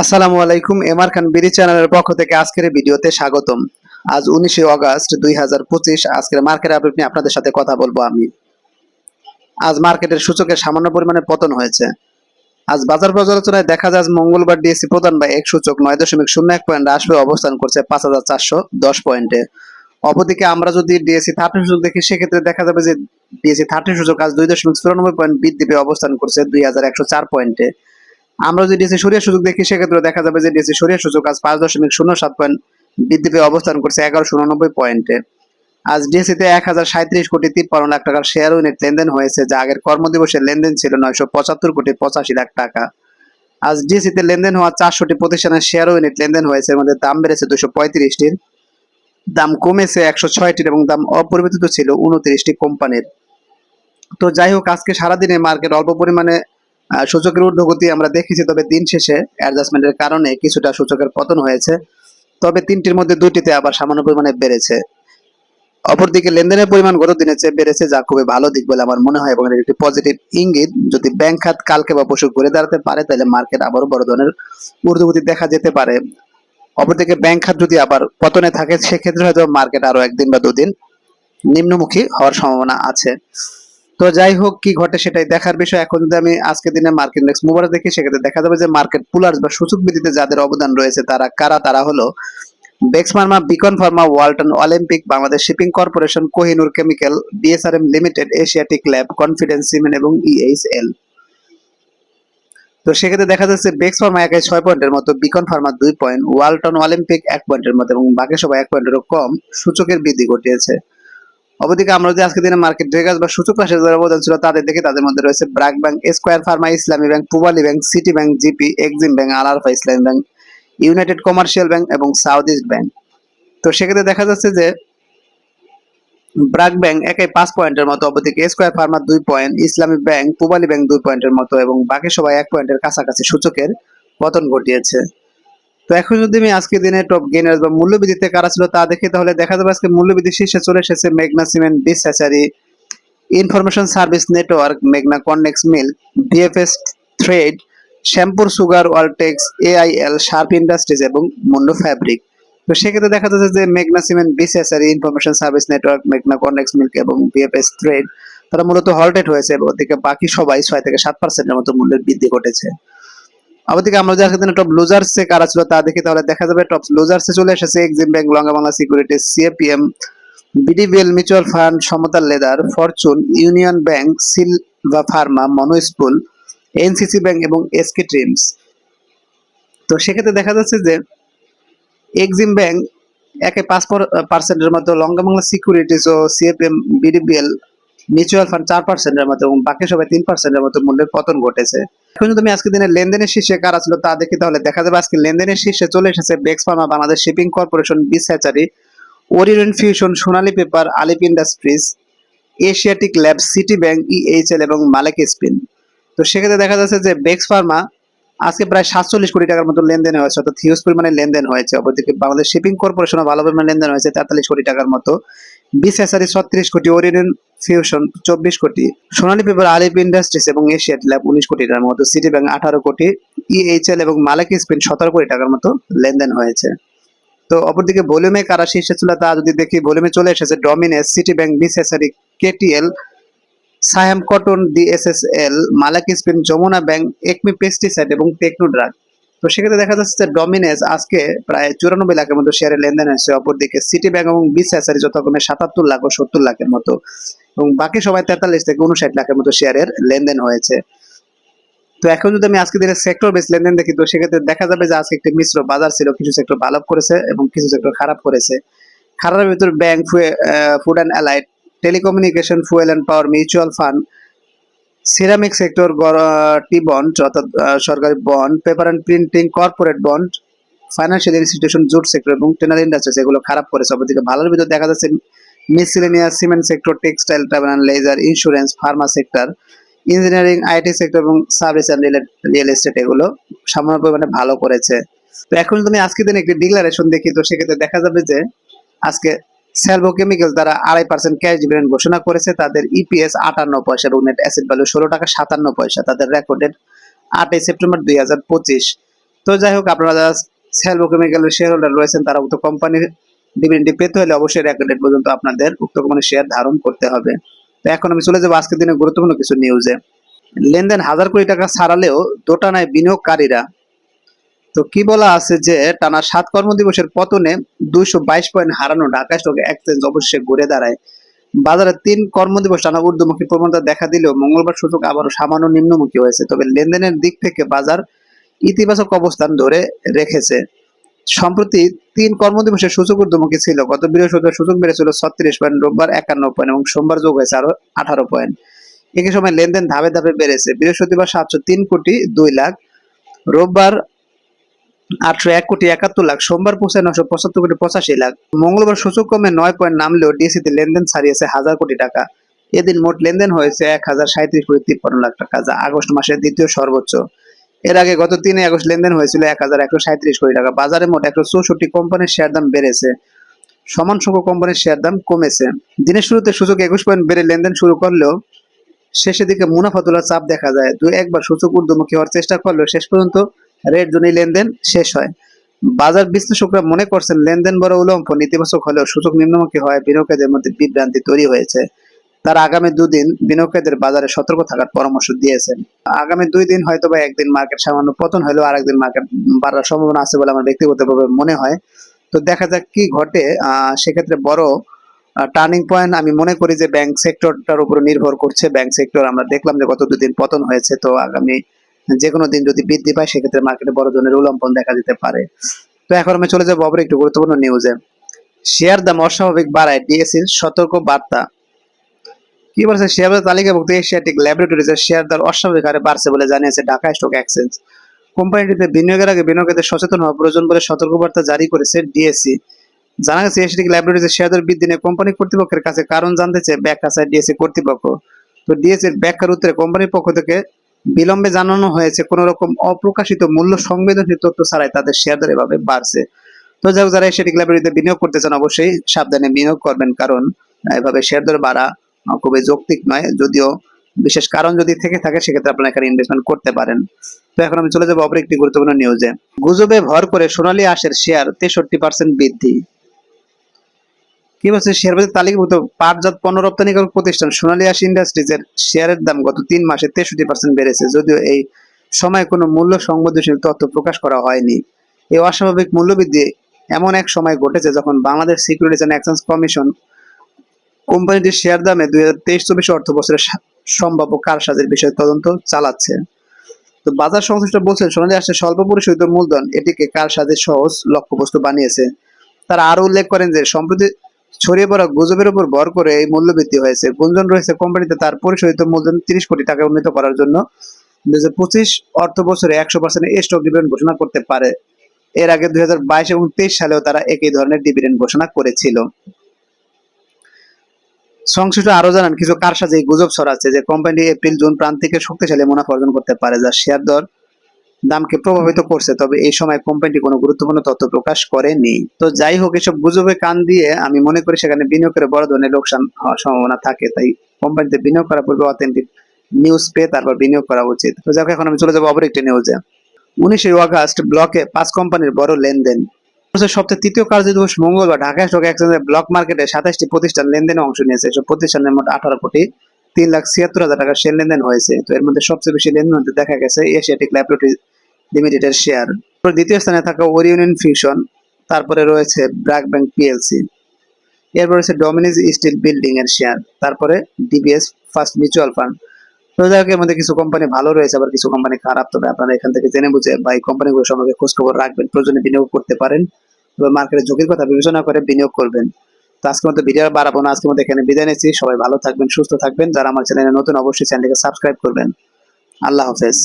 আসসালামু আলাইকুম এমআর খান বিডি চ্যানেলের পক্ষ থেকে আজকের ভিডিওতে স্বাগতম। আজ উনিশে অগস্ট দুই হাজার পঁচিশ, আজকের মার্কেট আপডেট নিয়ে আপনাদের সাথে কথা বলব আমি। আজ মার্কেটের সূচকের সামান্য পরিমাণে পতন হয়েছে। আজ বাজার পর্যালোচনায় দেখা যায় মঙ্গলবার ডিএসসি প্রধান বা এক সূচক নয় দশমিক শূন্য এক পয়েন্ট হ্রাস অবস্থান করছে পাঁচ হাজার চারশো দশ পয়েন্টে। অপরদিকে আমরা যদি ডিএসসি থার্টি সূচক দেখি, সেক্ষেত্রে দেখা যাবে যে ডিএসসি থার্টি সূচক আজ দুই দশমিক চুরানব্বই পয়েন্ট বৃদ্ধি পেয়ে অবস্থান করছে দুই হাজার একশো চার পয়েন্টে। আমরা যদি ডিএসসি সরিয়া সূচক দেখি, সেক্ষেত্রে দেখা যাবে যে ডিএসসি সরিয়া সূচক আজ পাঁচ দশমিক শূন্য সাত পয়েন্ট বৃদ্ধি পেয়ে অবস্থান করছে এগারোশো উননব্বই পয়েন্টে। আজ ডিএসসিতে এক হাজার সাঁত্রিশ কোটি তিপ্পান্ন লাখ টাকার শেয়ার ইউনিট লেনদেন হয়েছে, যা আগের কর্মদিবসের লেনদেন ছিল নয়শো পঁচাত্তর কোটি পঁচাশি লাখ টাকা। আজ ডিএসসিতে লেনদেন হওয়া চারশোটি প্রতিষ্ঠানের শেয়ার ইউনিট লেনদেন হয়েছে মধ্যে দাম বেড়েছে দুশো পঁয়ত্রিশটির। দাম কমেছে একশো ছয়টির এবং দাম অপরিবর্তিত ছিল উনত্রিশটি কোম্পানির। তো যাই হোক, আজকে সারাদিনে মার্কেট অল্প পরিমাণে সূচকের ঊর্ধ্বগতি আমরা দেখেছি, তবে দিন শেষে অ্যাডজাস্টমেন্টের কারণে কিছুটা সূচকের পতন হয়েছে। তবে তিনটির মধ্যে দুইটিতে আবার সামান্য পরিমাণে বেড়েছে। অপরদিকে লেনদেনের পরিমাণ গত দিনের চেয়ে বেড়েছে, যা খুবই ভালো দিক বলে আমার মনে হয় এবং এর একটি পজিটিভ ইঙ্গিত। যদি ব্যাংক খাত কালকে বা পশু ঘুরে দাঁড়াতে পারে, তাহলে মার্কেট আবারও বড় ধরনের ঊর্ধ্বগতি দেখা যেতে পারে। অপরদিকে ব্যাংক খাত যদি আবার পতনে থাকে, সেক্ষেত্রে হয়তো মার্কেট আরও একদিন বা দুদিন নিম্নমুখী হওয়ার সম্ভাবনা আছে। তো যাই হোক, কি ঘটে সেটাই দেখার বিষয়। এখন যদি আমি আজকের দিনে মার্কেট ইন্ডেক্স মুভারে দেখি, সেক্ষেত্রে দেখা যাবে যে মার্কেট পুলার্স বা সূচক বৃদ্ধিতে যাদের অবদান রয়েছে, তারা কারা? তারা হলো Bex pharma Beacon pharma Walton Olympic Bangladesh shipping corporation Kohinoor chemical BSRM limited Asiatic lab confidence cement এবং E ইএইচএল তো সেক্ষেত্রে দেখা যাচ্ছে বেক্স ফার্মা একাই ছয় পয়েন্টের মতো বিকন ফার্মা দুই পয়েন্ট ওয়ালটন অলিম্পিক এক পয়েন্টের মতো এবং বাকি সবাই এক পয়েন্টেরও কম সূচকের বৃদ্ধি ঘটিয়েছে। অপরদিকে আমরা যদি আজকে দিনে মার্কেট ড্রেগাস বা সূচক রাশির যারা অবদান ছিল, তাদের দেখে তাদের মধ্যে রয়েছে BRAC bank square pharma Islami bank Pubali bank city bank GP Exim bank Al Arafah Islami bank united commercial bank এবং সাউথ ইস্ট ব্যাংক তো সেক্ষেত্রে দেখা যাচ্ছে যে ব্র্যাক ব্যাংক একাই পাঁচ পয়েন্টের মতো, অপরদিকে স্কোয়ার ফার্মা দুই point Islami bank Pubali bank দুই পয়েন্টের মতো এবং বাকি সবাই এক পয়েন্টের কাছাকাছি সূচকের পতন ঘটিয়েছে। তো এখন যদি আমি আজকে দিনে টপ গেনার্স বা মূল্যবৃদ্ধিতে কারা ছিল তা দেখি, তাহলে দেখা যাবে আজকে মূল্যবৃদ্ধি শীর্ষে চলে এসেছে মেঘনা সিমেন্ট বিস হ্যাচারি ইনফরমেশন সার্ভিস নেটওয়ার্ক মেঘনা condensed milk BFS thread Shyampur sugar Waltex AIL sharp industries এবং মুন্ডো ফ্যাব্রিক তো সেক্ষেত্রে দেখা যাচ্ছে যে মেঘনা সিমেন্ট বিস হ্যাচারি ইনফরমেশন সার্ভিস নেটওয়ার্ক মেঘনা কন্ডেক্স মিল্ক এবং বিএফএস থ্রেড তারা মূলত হল্টেড হয়েছে এবং ওদিকে বাকি সবাই ছয় থেকে সাত পার্সেন্টের মতো মূল্যের বৃদ্ধি ঘটেছে। অবদিকে আমরা আজকের দিনে টপ লুজার্সে কারা ছিল তা দেখি, তাহলে দেখা যাবে টপ লুজার্সে চলে এসেছে Exim bank LankaBangla security CAPM BDBL mutual fund Samata leather Fortune union bank Silva pharma Monospool NCC bank এবং এসকে ট্রিমস তো সেক্ষেত্রে দেখা যাচ্ছে যে এক্সিম ব্যাংক একে পাঁচ পার্সেন্টের মতো লঙ্গা বাংলা সিকিউরিটিজ ও সিএপিএম বিডিবিএল মিউচুয়াল ফান্ড চার পার্সেন্টের মতো এবং বাকি সবাই তিন পার্সেন্টের মতো মূল্যের পতন ঘটেছে। এখন যদি আজকে দিনে লেনদেনের শীর্ষে কারা ছিল তা দেখি, তাহলে দেখা যাবে আজকে লেনদেনের শীর্ষে চলে এসেছে Bex pharma Bangladesh shipping corporation বিস hatchery orient fusion Sonali paper Alif industries Asiatic lab city bank EHL এবং মালেক স্পিন তো সেক্ষেত্রে দেখা যাচ্ছে যে বেক্স ফার্মা আজকে প্রায় সাতচল্লিশ কোটি টাকার মতো লেনদেন হয়েছে, অর্থাৎ হিউজ পরিমাণে লেনদেন হয়েছে। অপরদিকে বাংলাদেশ শিপিং কর্পোরেশনও ভালো পরিমাণে লেনদেন হয়েছে, তেতাল্লিশ কোটি টাকার মতো। বিস হ্যাচারি ছত্রিশ কোটি ওরিয়েন্ট ফিউশন চব্বিশ কোটি, সোনালী পেপার আলিপ ইন্ডাস্ট্রিজ এবং এশিয়াট ল্যাব উনিশ কোটি টাকার মতো সিটি ব্যাংক আঠারো কোটি ইএইচএল এবং মালেক স্পিন সতেরো কোটি টাকার মতো লেনদেন হয়েছে। তো অপরদিকে ভলিউমে কারা শীর্ষে ছিল তা যদি দেখি ভলিউমে চলে এসেছে ডমিনেস সিটি ব্যাংক বিসেসারি KTL Saiham cotton DSSL মালাকি spin Jamuna bank ACME pesticide এবং টেকনো ড্রাগ তো সেক্ষেত্রে দেখা যাচ্ছে যে ডমিনেস আজকে প্রায় চুরানব্বই লাখের মতো শেয়ারে লেনদেন হয়েছে। অপরদিকে সিটি ব্যাংক এবং বিসেসারি যথাক্রমে সাতাত্তর লাখ ও সত্তর লাখের মতো। এবং বাকি সবাই তেতাল্লিশ থেকে উনষাট লাখের মতো শেয়ারের লেনদেন হয়েছে। তো এখন যদি আমি আজকে দিনের সেক্টর বেস লেনদেন দেখি, তো সেক্ষেত্রে দেখা যাবে যে আজকে একটি মিশ্র বাজার ছিল, কিছু সেক্টর ভালো করেছে এবং কিছু সেক্টর খারাপ করেছে। খারাপের ভিতর bank food and allied telecommunication fuel and power mutual fund ceramic sector T bond অর্থাৎ সরকারি bond paper and printing corporate bond financial institution jute sector এবং টেনার ইন্ডাস্ট্রিজ এগুলো খারাপ করেছে। অপরদিকে ভালোর ভিতর দেখা যাচ্ছে miscellaneous cement sector textile travel and leisure insurance pharma sector engineering IT sector এবং সার্ভিস অ্যান্ড রিয়েল এস্টেট এগুলো সামান্য পরিমাণে ভালো করেছে। তো এখন তুমি আজকে দিন একটি ডিক্লারেশন দেখি, তো সেক্ষেত্রে দেখা যাবে যে আজকে সেলভো কেমিক্যালস দ্বারা আড়াই পার্সেন্ট ক্যাশ ডিভিডেন্ড ঘোষণা করেছে, তাদের ইপিএস আটান্ন পয়সা এবং নেট অ্যাসেট ভ্যালু ষোলো টাকা সাতান্ন পয়সা, তাদের রেকর্ডেড আটই সেপ্টেম্বর দুই হাজার পঁচিশ। তো যাই হোক, আপনারা যারা সেলভো কেমিক্যালের শেয়ার হোল্ডার রয়েছেন, তারা উক্ত কোম্পানির ডিভিডেন্ডটি পেতে হলে অবশ্যই রেকর্ড ডেট পর্যন্ত আপনাদের উক্ত কোম্পানির শেয়ার ধারণ করতে হবে। তো এখন আমি চলে যাব আজকের দিনে গুরুত্বপূর্ণ কিছু নিউজে লেনদেন হাজার কোটি টাকা ছাড়ালেও দোটানায় বিনিয়োগকারীরা। তো কি বলা আছে যে, টানা সাত কর্মদিবসের পতনে দুইশো বাইশ পয়েন্ট হারানো ঢাকা স্টক এক্সচেঞ্জ অবশ্যই ঘুরে দাঁড়ায়। বাজারে তিন কর্মদিবস টানা ঊর্ধ্বমুখী প্রবণতা দেখা দিলেও মঙ্গলবার সূচক আবারও সামান্য নিম্নমুখী হয়েছে। তবে লেনদেনের দিক থেকে বাজার ইতিবাচক অবস্থান ধরে রেখেছে। সম্প্রতি তিন কর্মদিবসের সূচক ঊর্ধ্বমুখী ছিল। গত বৃহস্পতিবার সূচক বেড়েছিল ছত্রিশ পয়েন্ট, রোববার একান্ন পয়েন্ট এবং সোমবার যোগ হয়েছে আরও আঠারো পয়েন্ট। একই সময় লেনদেন ধাপে ধাপে বেড়েছে। বৃহস্পতিবার সাতশো তিন কোটি দুই লাখ, রোববার আটশো এক কোটি একাত্তর লাখ, সোমবার পৌঁছায় নশো পঁচাত্তর কোটি পঁচাশি লাখ। মঙ্গলবার সূচক কমে নয় পয়েন্ট নামলেও ডিএসিতে লেনদেন ছাড়িয়েছে হাজার কোটি টাকা। এদিন মোট লেনদেন হয়েছে এক হাজার সাঁত্রিশ কোটি তিপ্পান্ন লাখ টাকা, যা আগস্ট মাসের দ্বিতীয় সর্বোচ্চ। এর আগে গত তিনে আগস্ট লেনদেন হয়েছিল এক হাজার একশো সাঁত্রিশ কোটি টাকা। বাজারে মোট একশো চৌষট্টি কোম্পানির শেয়ার দাম বেড়েছে। সমান সংখ্যক কোম্পানির শেয়ার দাম কমেছে। দিনের শুরুতে সূচক একুশ পয়েন্ট বেড়ে লেনদেন শুরু করলেও শেষের দিকে মুনাফা তোলার চাপ দেখা যায়। দুই একবার সূচক ঊর্ধ্বমুখী হওয়ার চেষ্টা করলেও শেষ পর্যন্ত রেড জোনেই লেনদেন শেষ হয়। বাজার বিশ্লেষকরা মনে করছেন লেনদেন বড় উলম্ব, নেতিবাচক হলেও সূচক নিম্নমুখী হয় বিনিয়োগকারীদের মধ্যে বিভ্রান্তি তৈরি হয়েছে। তারা আগামী দুদিন বিনিয়োগকারীদের বাজারে সতর্ক থাকার পরামর্শ দিয়েছেন। আগামী দুই দিন হয়তো বা একদিন মার্কেট সামান্য পতন হলেও আরেকদিন মার্কেট বাড়ার সম্ভাবনা আছে বলে আমার ব্যক্তিগতভাবে মনে হয়। তো দেখা যাক কি ঘটে। সেক্ষেত্রে বড় টার্নিং পয়েন্ট আমি মনে করি যে ব্যাংক সেক্টরটার উপর নির্ভর করছে। ব্যাংক সেক্টর আমরা দেখলাম যে গত দুদিন পতন হয়েছে, তো আগামী যে কোনো দিন যদি বৃদ্ধি পায়, সেক্ষেত্রে মার্কেটে বড় ধরনের উলম্পন দেখা দিতে পারে। তো এখন আমি চলে যাব আবার একটু গুরুত্বপূর্ণ নিউজে শেয়ার দাম অস্বাভাবিক বাড়ায়। ডিএসির সতর্ক বার্তা। কি বলছে? শেয়ার বাজার তালিকাভুক্ত এশিয়াটিক ল্যাবরেটরিজ এর শেয়ার দর অস্বাভাবিক হারে বাড়ছে বলে জানিয়েছে ঢাকা স্টক এক্সচেঞ্জ কোম্পানিটিতে বিনিয়োগের আগে বিনিয়োগকারীদের সচেতন হওয়া প্রয়োজন বলে সতর্কবার্তা জারি করেছে ডিএসসি জানা গেছে, এশিয়াটিক ল্যাবরেটরিজ এর শেয়ার দর বৃদ্ধি নিয়ে কোম্পানি কর্তৃপক্ষের কাছে কারণ জানতে চেয়ে ব্যাখ্যা, চায় ডিএসসি কর্তৃপক্ষ। তো ডিএসসি এর ব্যাখ্যার উত্তরে কোম্পানির পক্ষ থেকে বিলম্বে জানানো হয়েছে, কোন রকম অপ্রকাশিত মূল্য সংবেদনশীল তথ্য ছাড়াই তাদের শেয়ার দর এভাবে বাড়ছে। তো যাই যারা এশিয়াটিক ল্যাবরেটরিতে বিনিয়োগ করতে চান, অবশ্যই সাবধানে বিনিয়োগ করবেন, কারণ এভাবে শেয়ার দর বাড়া খুবই যৌক্তিক নয়। যদিও বিশেষ কারণ যদি থেকে থাকে, সেক্ষেত্রে আপনারা এখানে ইনভেস্টমেন্ট করতে পারেন। তো এখন আমি চলে যাব অপর একটি গুরুত্বপূর্ণ নিউজে গুজবে ভর করে সোনালী আঁশের শেয়ার তেষট্টি পার্সেন্ট বৃদ্ধি। কি বলছে? শেয়ার বাজার তালিকাভুক্ত পাটজাত পণ্য রপ্তানিকারক প্রতিষ্ঠান সোনালী আঁশ ইন্ডাস্ট্রিজ এর শেয়ারের দাম গত তিন মাসে তেষট্টি পার্সেন্ট বেড়েছে। যদিও এই সময় কোনো মূল্য সংবেদনশীল তথ্য প্রকাশ করা হয়নি। এই অস্বাভাবিক মূল্যবৃদ্ধি এমন এক সময় ঘটেছে যখন Bangladesh securities and exchange commission কোম্পানিটির শেয়ার দামে দুই হাজার তেইশ চব্বিশ অর্থ বছরের সম্ভাব্য কারসাজির বিষয়ে তদন্ত চালাচ্ছে। তো বাজার সংশ্লিষ্ট বলছেন সোনালী আসছে স্বল্প পরিশোধিত মূলধন, এটিকে কারসাজির সহজ লক্ষ্যবস্তু বানিয়েছে। তারা আরও উল্লেখ করেন যে, সম্প্রতি ছড়িয়ে পড়া গুজবের উপর ভর করে এই মূল্যবৃদ্ধি হয়েছে। গুঞ্জন রয়েছে কোম্পানিতে তার পরিশোধিত মূলধন তিরিশ কোটি টাকা উন্নীত করার জন্য। দুই হাজার পঁচিশ অর্থ বছরে একশো পার্সেন্ট স্টক ডিভিডেন্ড ঘোষণা করতে পারে। এর আগে দুই হাজার বাইশ এবং তেইশ সালেও তারা একই ধরনের ডিভিডেন্ড ঘোষণা করেছিল। সংশ্লিষ্ট আরও জানান, কিছু কারসাজি গুজব ছড়াচ্ছে যে কোম্পানি এপ্রিল, জুন প্রান্তিকে শক্তিশালী মুনাফা অর্জন করতে পারে যা শেয়ার দর দামকে প্রভাবিত করছে। তবে এই সময় কোম্পানিটি কোনো গুরুত্বপূর্ণ তথ্য প্রকাশ করেনি। তো যাই হোক, এসব গুজবে কান দিয়ে আমি মনে করি সেখানে বিনিয়োগের বড় ধরনের লোকসান হওয়ার সম্ভাবনা থাকে। তাই কোম্পানিতে বিনিয়োগ করার পূর্বে অথেন্টিক নিউজ পেয়ে তারপর বিনিয়োগ করা উচিত। তো যাক এখন আমি চলে যাব অপর একটি নিউজে উনিশে আগস্ট ব্লকে পাঁচ কোম্পানির বড় লেনদেন। বছরের সপ্তাহে তৃতীয় কার্যদিবস মঙ্গলবার ঢাকা স্টক এক্সচেঞ্জের ব্লক মার্কেটে সাতাশটি প্রতিষ্ঠান লেনদেনে অংশ নিয়েছে। এসব প্রতিষ্ঠানের মোট আঠারো কোটি তিন লাখ ছিয়াত্তর হাজার টাকার শেয়ার লেনদেন হয়েছে। তো এর মধ্যে সবচেয়ে বেশি লেনদেন হতে দেখা গেছে এশিয়াটিক ল্যাবরেটরি লিমিটেডের শেয়ার দ্বিতীয় স্থানে থাকা ওরিয়ন ফিউশন তারপরে রয়েছে ব্র্যাক ব্যাংক পিএলসি এরপর রয়েছে ডমিনিজ স্টিল বিল্ডিং এর শেয়ার তারপরে ডিবিএস ফার্স্ট মিউচুয়াল ফান্ড তো যাই এর মধ্যে কিছু কোম্পানি ভালো রয়েছে, আবার কিছু কোম্পানি খারাপ। তবে আপনারা এখান থেকে জেনে বুঝে বা এই কোম্পানিগুলো সম্পর্কে খোঁজ খবর রাখবেন, প্রয়োজনে বিনিয়োগ করতে পারেন তবে মার্কেটের ঝুঁকির কথা বিবেচনা করে বিনিয়োগ করবেন। তো আজকের মতো ভিডিও বাড়াবো না, আজকের মতো এখানে বিদায় নিচ্ছি। সবাই ভালো থাকবেন, সুস্থ থাকবেন। যারা আমার চ্যানেলে নতুন, অবশ্যই চ্যানেলকে সাবস্ক্রাইব করবেন। আল্লাহ হাফেজ।